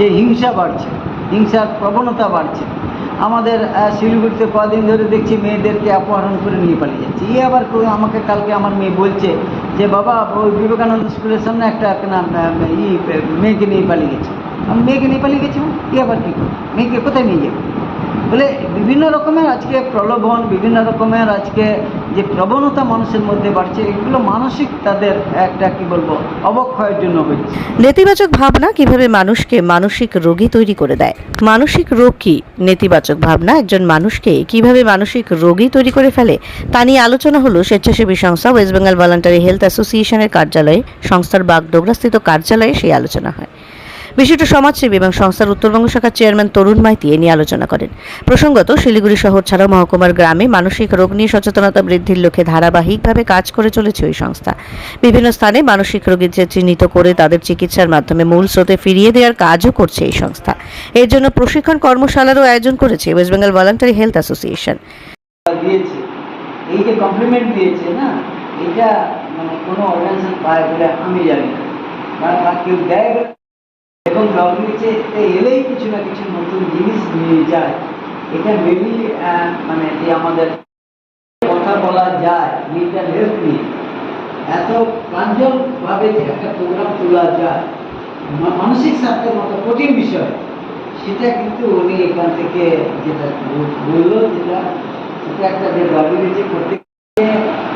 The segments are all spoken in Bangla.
যে হিংসা বাড়ছে, হিংসার প্রবণতা বাড়ছে। আমাদের শিলিগুড়িতে কদিন ধরে দেখছি মেয়েদেরকে অপহরণ করে নিয়ে পালিয়ে যাচ্ছে। ইয়ে আবার আমাকে কালকে আমার মেয়ে বলছে যে, বাবা, ওই বিবেকানন্দ স্কুলের সামনে একটা ই, মেয়েকে নিয়ে পালিয়ে গেছে। আমি, মেয়েকে নিয়ে পালিয়ে গেছি ইয়ে ই আবার কী করব? মেয়েকে কোথায় নিয়ে যাবে? বলে বিভিন্ন রকমের আজকে প্রলোভন, বিভিন্ন রকমের আজকে যে প্রবণতা মানুষের মধ্যে বাড়ছে, এগুলো মানসিক তাদের একটা, কি বলব, অবক্ষয়ের জন্য হচ্ছে নেতিবাচক ভাবনা কীভাবে মানুষকে মানসিক রোগী তৈরি করে দেয়? মানসিক রোগ কি? নেতিবাচক ভাবনা, একজন মানুষকে কীভাবে মানসিক রোগী তৈরি করে ফেলে? তা নিয়ে আলোচনা হলো স্বেচ্ছাসেবী সংস্থা ওয়েস্ট বেঙ্গল ভলান্টারি হেলথ অ্যাসোসিয়েশনের কার্যালয়ে। সংস্থার বাগডোগরাস্থিত কার্যালয়ে সেই আলোচনা হয়। বিশিষ্ট সমাজসেবী এবং সংস্থার উত্তরবঙ্গ শাখার চেয়ারম্যান তরুণ মাইতি এ নিয়ে আলোচনা করেন। প্রসঙ্গত, শিলিগুড়ি শহর ছাড়াও মহকুমার গ্রামে মানসিক রোগ নিয়ে সচেতনতা বৃদ্ধির লক্ষ্যে ধারাবাহিকভাবে কাজ করে চলেছে ওই সংস্থা। বিভিন্ন স্থানে মানসিক রোগীদের চিহ্নিত করে তাদের চিকিৎসার মাধ্যমে মূল স্রোতে ফিরিয়ে দেওয়ার কাজও করছে এই সংস্থা। এর জন্য প্রশিক্ষণ কর্মশালারও আয়োজন করেছে West Bengal voluntary health association. এই যে কমপ্লিমেন্ট দিয়েছে, না? এটা মানে কোনো অর্গানাইজেশন পায় বলে আমি জানি না। কেউ দেয় এবং ডব্লিউএইচএতে এলেই কিছু না কিছু নতুন জিনিস নিয়ে যায়। এটা মেবি মানে যে আমাদের কথা বলা যায় মেন্টাল হেলথ নিয়ে। এত প্রাঞ্জলভাবে যে একটা প্রোগ্রাম তোলা যায় মানসিক স্বাস্থ্যের মতো কঠিন বিষয়, সেটা কিন্তু উনি এখান থেকে যেটা বলল যেটা, সেটা একটা যে ডব্লিউএইচএ করতে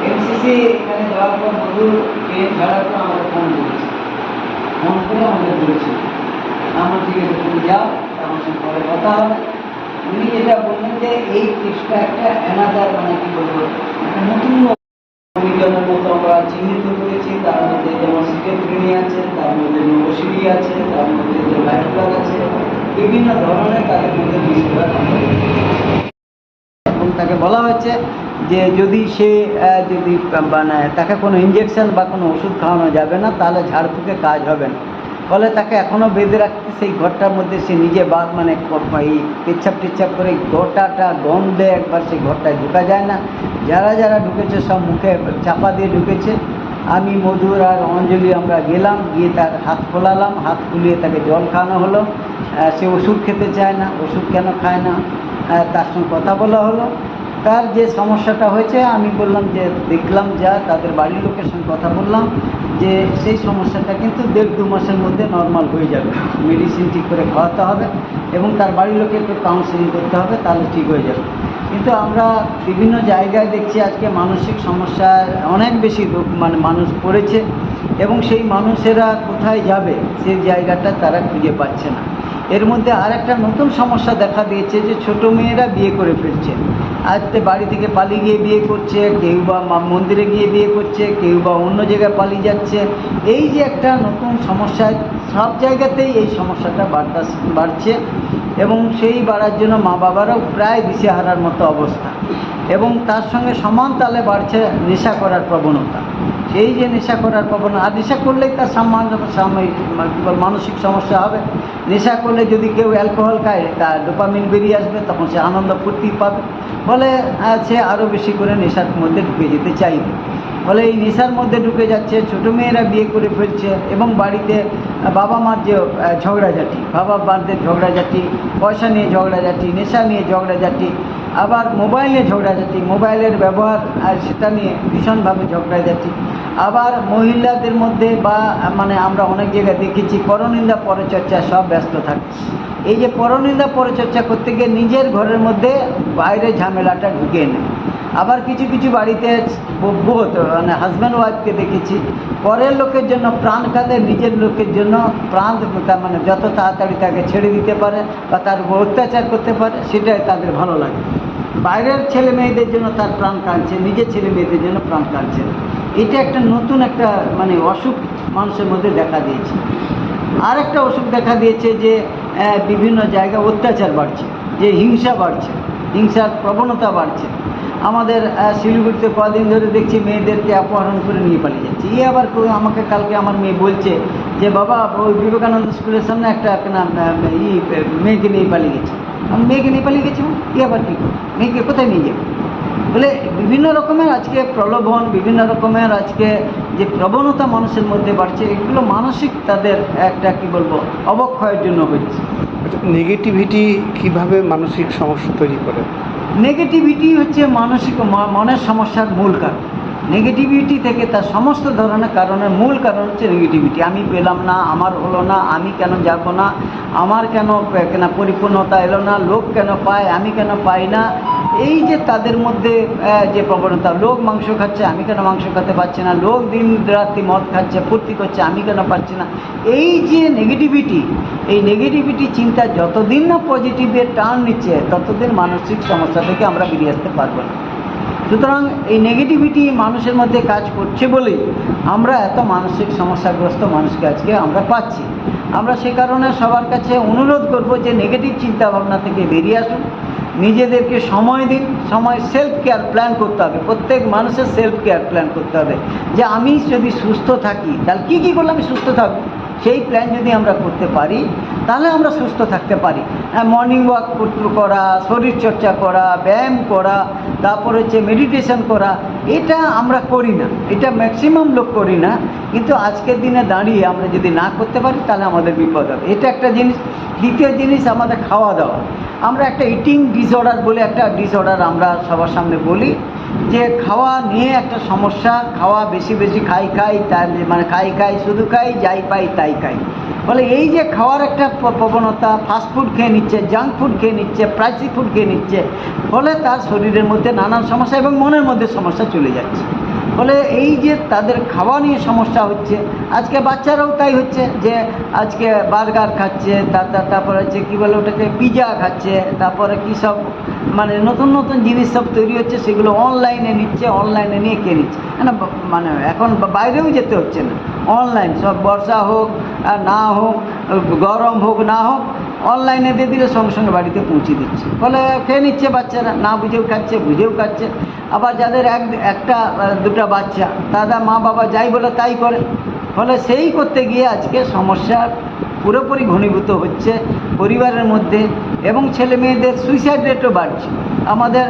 এমসিসি এখানে যাওয়ার পর মধুর ট্রেন ছাড়ার পর আমাকে ফোন করেছে ফোন করে আমাকে বলেছে আমার আছে তুমি যাও, আমার সঙ্গে পরে কথা হবে। উনি যেটা বললেন যে এই কেসটা একটা অ্যানাদার মানে কি বলব নতুন চিহ্নিত করেছি। তার মধ্যে যেমন সিকেপ্রিনি আছে, তার মধ্যে আছে, তার মধ্যে যে আছে, বিভিন্ন ধরনের তাদের মধ্যে তাকে বলা হয়েছে যে যদি সে যদি মানে তাকে কোনো ইঞ্জেকশন বা কোনো ওষুধ খাওয়ানো যাবে না, তাহলে ঝাড়ফুঁকে কাজ হবে না। ফলে তাকে এখনও বেঁধে রাখতে সেই ঘরটার মধ্যে সে নিজে বা মানে এই পেচ্ছাপ টেচ্ছাপ করে গোটাটা গন্ধে একবার সেই ঘরটায় ঢুকা যায় না। যারা যারা ঢুকেছে সব মুখে চাপা দিয়ে ঢুকেছে। আমি, মধুর আর অঞ্জলি আমরা গেলাম, গিয়ে তার হাত খোলালাম, হাত খুলিয়ে তাকে জল খাওয়ানো হলো। সে ওষুধ খেতে চায় না, ওষুধ কেন খায় না? তার সঙ্গে কথা বলা হলো। তার যে সমস্যাটা হয়েছে, আমি বললাম যে দেখলাম যা, তাদের বাড়ির লোকের সঙ্গে কথা বললাম। যে সেই সমস্যাটা কিন্তু দেড় দু মাসের মধ্যে নর্মাল হয়ে যাবে। মেডিসিন ঠিক করে খাওয়াতে হবে এবং তার বাড়ির লোকে একটু কাউন্সিলিং করতে হবে, তাহলে ঠিক হয়ে যাবে। কিন্তু আমরা বিভিন্ন জায়গায় দেখছি আজকে মানসিক সমস্যার অনেক বেশি মানে মানুষ পড়েছে এবং সেই মানুষেরা কোথায় যাবে, সেই জায়গাটা তারা খুঁজে পাচ্ছে না। এর মধ্যে আর একটা নতুন সমস্যা দেখা দিয়েছে যে ছোট মেয়েরা বিয়ে করে ফেলছে। আজকে বাড়ি থেকে পালিয়ে গিয়ে বিয়ে করছে, কেউ বা মন্দিরে গিয়ে বিয়ে করছে, কেউ বা অন্য জায়গায় পালিয়ে যাচ্ছে। এই যে একটা নতুন সমস্যা, সব জায়গাতেই এই সমস্যাটা বাড়তা, বাড়ছে এবং সেই বাড়ার জন্য মা বাবারাও প্রায় দিশেহারার মতো অবস্থা এবং তার সঙ্গে সমান তালে বাড়ছে নেশা করার প্রবণতা। এই যে নেশা করার প্রবণতা আর নেশা করলেই তার সামান্য সাময়িক মানে মানসিক সমস্যা হবে। নেশা করলে যদি কেউ অ্যালকোহল খায় তার ডোপামিন বেরিয়ে আসবে, তখন সে আনন্দ ফুর্তি পাবে। ফলে সে আরও বেশি করে নেশার মধ্যে ঢুকে যেতে চাইবে। ফলে এই নেশার মধ্যে ঢুকে যাচ্ছে, ছোটো মেয়েরা বিয়ে করে ফেলছে এবং বাড়িতে বাবা মার যে ঝগড়াঝাটি, বাবা মারদের ঝগড়াঝাটি, পয়সা নিয়ে ঝগড়াঝাটি, নেশা নিয়ে ঝগড়াঝাটি আবার মোবাইল নিয়ে যাচ্ছি, মোবাইলের ব্যবহার আর সেটা নিয়ে ভীষণভাবে ঝগড়া যাচ্ছি। আবার মহিলাদের মধ্যে বা মানে আমরা অনেক জায়গায় দেখেছি, পরনিন্দা পরচর্চা সব ব্যস্ত থাকে। এই যে পরনিন্দা পরচর্চা করতে গিয়ে নিজের ঘরের মধ্যে বাইরে ঝামেলাটা ঢুকিয়ে নেয়। আবার কিছু কিছু বাড়িতে বোধ মানে হাজব্যান্ড ওয়াইফকে দেখেছি। পরের লোকের জন্য প্রাণ কাঁদে, নিজের লোকের জন্য প্রাণ তার মানে যত তাড়াতাড়ি তাকে ছেড়ে দিতে পারে বা তার উপর অত্যাচার করতে পারে, সেটাই তাদের ভালো লাগে। বাইরের ছেলে মেয়েদের জন্য তার প্রাণ কাঁদছে, নিজের ছেলে মেয়েদের জন্য প্রাণ কাঁদছে। এটা একটা নতুন একটা মানে অসুখ মানুষের মধ্যে দেখা দিয়েছে। আর একটা অসুখ দেখা দিয়েছে যে বিভিন্ন জায়গায় অত্যাচার বাড়ছে, যে হিংসা বাড়ছে, হিংসার প্রবণতা বাড়ছে। আমাদের শিলিগুড়িতে কদিন ধরে দেখছি মেয়েদেরকে অপহরণ করে নিয়ে পালিয়ে যাচ্ছে। ই আবার আমাকে কালকে আমার মেয়ে বলছে যে, বাবা, ওই বিবেকানন্দ স্কুলের সামনে একটা ই, মেয়েকে নিয়ে পালিয়ে গেছে। আমি মেয়েকে নিয়ে পালিয়ে গেছি মানে? ই আবার কী করে মেয়েকে কোথায় নিয়ে যাবে? বলে বিভিন্ন রকমের আজকে প্রলোভন, বিভিন্ন রকমের আজকে যে প্রবণতা মানুষের মধ্যে বাড়ছে, এগুলো মানসিক তাদের একটা, কি বলব, অবক্ষয়ের জন্য হচ্ছে। নেগেটিভিটি কীভাবে মানসিক সমস্যা তৈরি করে? নেগেটিভিটি হচ্ছে মানসিক মনের সমস্যার মূল কারণ। নেগেটিভিটি থেকে তার সমস্ত ধরনের কারণের মূল কারণ হচ্ছে নেগেটিভিটি আমি পেলাম না, আমার হলো না, আমি কেন যাব না, আমার কেন কেন পরিপূর্ণতা এলো না, লোক কেন পায়, আমি কেন পাই না? এই যে তাদের মধ্যে যে প্রবণতা, লোক মাংস খাচ্ছে, আমি কেন মাংস খেতে পারছি না? লোক দিন রাত্রি মদ খাচ্ছে, ফুর্তি করছে, আমি কেন পারছি না? এই যে নেগেটিভিটি এই নেগেটিভিটি চিন্তা যতদিন না পজিটিভের টার্ন নিচ্ছে, ততদিন মানসিক সমস্যা থেকে আমরা বেরিয়ে আসতে পারব না। সুতরাং এই নেগেটিভিটি মানুষের মধ্যে কাজ করছে বলেই আমরা এত মানসিক সমস্যাগ্রস্ত মানুষকে আজকে আমরা পাচ্ছি। আমরা সে কারণে সবার কাছে অনুরোধ করব যে নেগেটিভ চিন্তাভাবনা থেকে বেরিয়ে আসুন। নিজেদেরকে সময় দিন, সময় সেলফ কেয়ার প্ল্যান করতে হবে। প্রত্যেক মানুষের সেলফ কেয়ার প্ল্যান করতে হবে। যে আমি যদি সুস্থ থাকি, তাহলে কী কী করলে আমি সুস্থ থাকব? সেই প্ল্যান যদি আমরা করতে পারি, তাহলে আমরা সুস্থ থাকতে পারি। হ্যাঁ মর্নিং ওয়াক করা শরীরচর্চা করা, ব্যায়াম করা, তারপর হচ্ছে মেডিটেশন করা, এটা আমরা করি না। এটা ম্যাক্সিমাম লোক করি না। কিন্তু আজকের দিনে দাঁড়িয়ে আমরা যদি না করতে পারি, তাহলে আমাদের বিপদ হবে। এটা একটা জিনিস। দ্বিতীয় জিনিস, আমাদের খাওয়া দাওয়া। আমরা একটা ইটিং ডিসঅর্ডার বলে একটা ডিসঅর্ডার আমরা সবার সামনে বলি। যে খাওয়া নিয়ে একটা সমস্যা, খাওয়া বেশি বেশি খাই খাই তার মানে খাই খাই, শুধু খাই, যাই পাই তাই খাই। ফলে এই যে খাওয়ার একটা প্রবণতা ফাস্ট ফুড খেয়ে নিচ্ছে জাঙ্ক ফুড খেয়ে নিচ্ছে প্রাইসি ফুড খেয়ে নিচ্ছে, ফলে তার শরীরের মধ্যে নানান সমস্যা এবং মনের মধ্যে সমস্যা চলে যাচ্ছে। ফলে এই যে তাদের খাওয়া নিয়ে সমস্যা হচ্ছে, আজকে বাচ্চারাও তাই হচ্ছে যে আজকে বার্গার খাচ্ছে, তা- তা- হচ্ছে কী বলে ওটাকে পিজা খাচ্ছে, তারপরে কী সব মানে নতুন নতুন জিনিস সব তৈরি হচ্ছে, সেগুলো অনলাইনে নিচ্ছে অনলাইনে নিয়ে কে নিচ্ছে না মানে এখন বাইরেও যেতে হচ্ছে না। অনলাইন সব বর্ষা হোক না হোক, গরম হোক, না হোক অনলাইনে দিয়ে দিলে সঙ্গে সঙ্গে বাড়িতে পৌঁছে দিচ্ছে। ফলে খেয়ে নিচ্ছে বাচ্চারা, না বুঝেও খাচ্ছে বুঝেও খাচ্ছে। আবার যাদের এক, একটা দুটা বাচ্চা, দাদা, মা, বাবা যাই বলে তাই করে। ফলে সেই করতে গিয়ে আজকে সমস্যা পুরোপুরি ঘনীভূত হচ্ছে পরিবারের মধ্যে এবং ছেলে মেয়েদের সুইসাইড রেটও বাড়ছে। আমাদের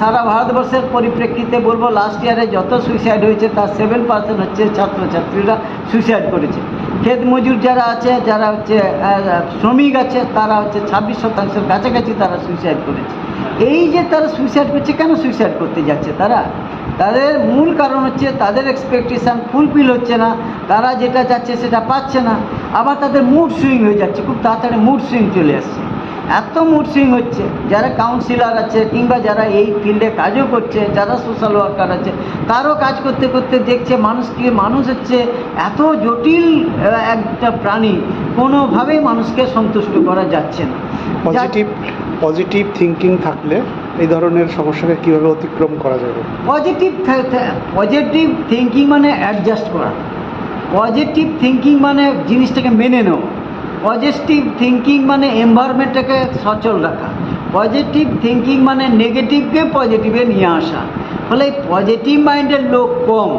সারা ভারতবর্ষের পরিপ্রেক্ষিতে বলব লাস্ট ইয়ারে যত সুইসাইড হয়েছে, তার সেভেন পার্সেন্ট হচ্ছে ছাত্রছাত্রীরা সুইসাইড করেছে। ক্ষেত মজুর যারা আছে, যারা হচ্ছে শ্রমিক আছে, তারা হচ্ছে ছাব্বিশ শতাংশের কাছাকাছি তারা সুইসাইড করেছে। এই যে তারা সুইসাইড করছে, কেন সুইসাইড করতে যাচ্ছে তারা? তাদের মূল কারণ হচ্ছে, তাদের এক্সপেকটেশান ফুলফিল হচ্ছে না। তারা যেটা চাচ্ছে সেটা পাচ্ছে না। আবার তাদের মুড সুইং হয়ে যাচ্ছে খুব তাড়াতাড়ি মুড সুইং চলে আসছে। এত মুড সুইং হচ্ছে যারা কাউন্সিলার আছে কিংবা যারা এই ফিল্ডে কাজও করছে যারা সোশ্যাল ওয়ার্কার আছে তারও কাজ করতে করতে দেখছে মানুষকে মানুষ হচ্ছে এত জটিল একটা প্রাণী কোনোভাবেই মানুষকে সন্তুষ্ট করা যাচ্ছে না। পজিটিভ পজিটিভ থিঙ্কিং থাকলে এই ধরনের সমস্যাকে কীভাবে অতিক্রম করা যাবে? পজিটিভ পজিটিভ থিঙ্কিং মানে অ্যাডজাস্ট করা। পজিটিভ থিঙ্কিং মানে জিনিসটাকে মেনে নেওয়া পজিটিভ থিঙ্কিং মানে এনভায়রনমেন্টটাকে সচল রাখা। পজিটিভ থিঙ্কিং মানে নেগেটিভকে পজিটিভে নিয়ে আসা। ফলে পজিটিভ মাইন্ডের লোক কম।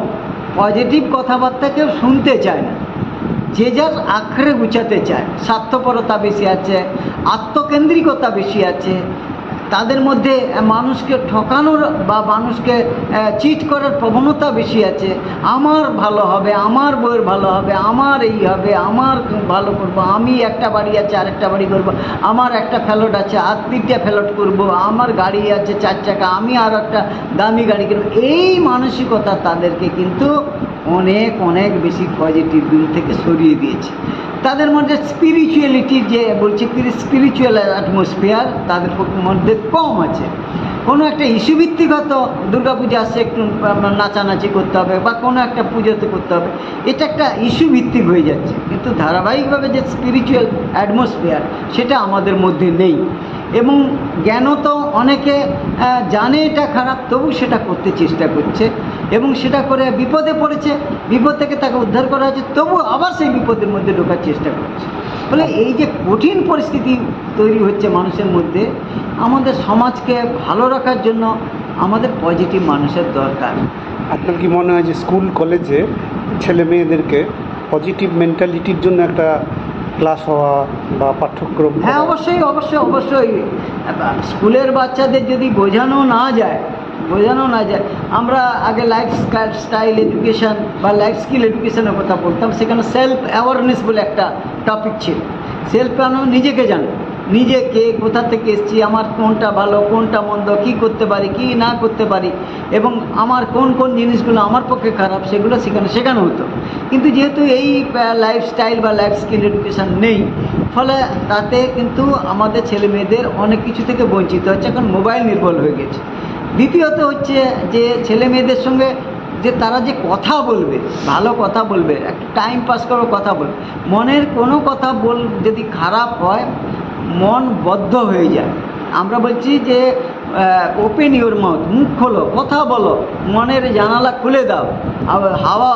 পজিটিভ কথাবার্তা কেউ শুনতে চায় না। যে যার আখড়ে গুছাতে চায়। স্বার্থপরতা বেশি আছে, আত্মকেন্দ্রিকতা বেশি আছে তাদের মধ্যে মানুষকে ঠকানোর বা মানুষকে চিট করার প্রবণতা বেশি আছে। আমার ভালো হবে, আমার বইয়ের ভালো হবে, আমার এই হবে, আমার ভালো করব, আমি একটা বাড়ি আছে, আরেকটা বাড়ি করব, আমার একটা ফ্যালট আছে, আর তিনটা ফ্যালট করব, আমার গাড়ি আছে চার চাকা, আমি আর একটা দামি গাড়ি কিনবো। এই মানসিকতা তাদেরকে কিন্তু অনেক অনেক বেশি পজিটিভ দিক থেকে সরিয়ে দিয়েছে। তাদের মধ্যে স্পিরিচুয়ালিটি যে বলছি স্পিরিচুয়াল অ্যাটমসফিয়ার তাদের মধ্যে কম আছে। কোনো একটা ইস্যু ভিত্তিক হয়তো দুর্গা পূজা আসছে একটু নাচানাচি করতে হবে বা কোনো একটা পুজোতে করতে হবে, এটা একটা ইস্যু ভিত্তিক হয়ে যাচ্ছে। কিন্তু ধারাবাহিকভাবে যে স্পিরিচুয়াল অ্যাটমসফিয়ার সেটা আমাদের মধ্যে নেই। এবং জ্ঞানও তো অনেকে জানে এটা খারাপ, তবু সেটা করতে চেষ্টা করছে। এবং সেটা করে বিপদে পড়েছে বিপদ থেকে তাকে উদ্ধার করা হয়েছে তবু আবার সেই বিপদের মধ্যে ঢোকার চেষ্টা করছে। ফলে এই যে কঠিন পরিস্থিতি তৈরি হচ্ছে মানুষের মধ্যে আমাদের সমাজকে ভালো রাখার জন্য আমাদের পজিটিভ মানুষের দরকার। আপনার কি মনে হয় যে স্কুল কলেজে ছেলে মেয়েদেরকে পজিটিভ মেন্টালিটির জন্য একটা ক্লাস হওয়া বা পাঠ্যক্রম হ্যাঁ অবশ্যই অবশ্যই অবশ্যই। স্কুলের বাচ্চাদের যদি বোঝানো না যায় বোঝানো না যায় আমরা আগে লাইফ স্টাইল এডুকেশন বা লাইফ স্কিল এডুকেশনের কথা বলতাম, সেখানে সেলফ অ্যাওয়ারনেস বলে একটা টপিক ছিল। সেলফ নিজেকে জানো। নিজে কে, কোথা থেকে এসেছি, আমার কোনটা ভালো, কোনটা মন্দ, কি করতে পারি, কি না করতে পারি, এবং আমার কোন কোন জিনিসগুলো আমার পক্ষে খারাপ, সেগুলো সেখানে শেখানো হতো। কিন্তু যেহেতু এই লাইফস্টাইল বা লাইফ স্কিল এডুকেশন নেই, ফলে তাতে কিন্তু আমাদের ছেলে মেয়েদের অনেক কিছু থেকে বঞ্চিত হচ্ছে, এখন মোবাইল নির্ভর হয়ে গেছে। দ্বিতীয়ত হচ্ছে যে ছেলে মেয়েদের সঙ্গে যে তারা যে কথা বলবে, ভালো কথা বলবে, একটা টাইম পাস করবে কথা বলবে, মনের কোনো কথা বল, যদি খারাপ হয়, মন বদ্ধ হয়ে যায়। আমরা বলছি যে ওপেন ইউর মাউথ মুখ খোলো, কথা বলো, মনের জানালা খুলে দাও। হাওয়া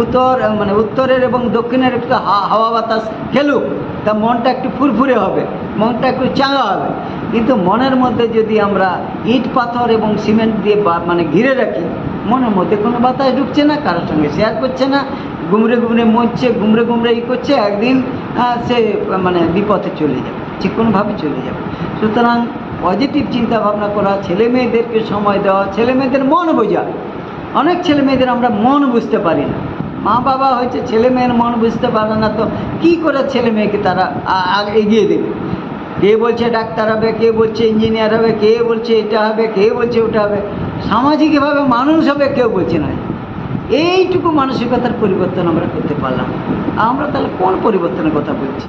উত্তর মানে উত্তরের এবং দক্ষিণের একটু হাওয়া বাতাস খেলুক, তা মনটা একটু ফুরফুরে হবে। মনটা একটু চাঙ্গা হবে। কিন্তু মনের মধ্যে যদি আমরা ইট, পাথর এবং সিমেন্ট দিয়ে মানে ঘিরে রাখি, মনের মধ্যে কোনো বাতাস ঢুকছে না, কারোর সঙ্গে শেয়ার করছে না গুমরে গুমরে মরছে গুমরে গুমরে ই করছে, একদিন সে মানে বিপথে চলে যাবে যে কোনোভাবে চলে যাবে। সুতরাং পজিটিভ চিন্তা ভাবনা করা ছেলে মেয়েদেরকে সময় দেওয়া ছেলে মেয়েদের মন বোঝা। অনেক ছেলে মেয়েদের আমরা মন বুঝতে পারি না। মা বাবা হচ্ছে ছেলে মেয়ের মন বুঝতে পারে না, তো কি করে ছেলে মেয়েকে তারা এগিয়ে দেবে? কে বলছে ডাক্তার হবে, কে বলছে ইঞ্জিনিয়ার হবে, কে বলছে এটা হবে, কে বলছে ওটা হবে সামাজিকভাবে মানুষ হবে, কেউ বলছে না। এইটুকু মানসিকতার পরিবর্তন আমরা করতে পারলাম। আমরা তাহলে কোন পরিবর্তনের কথা বলছি?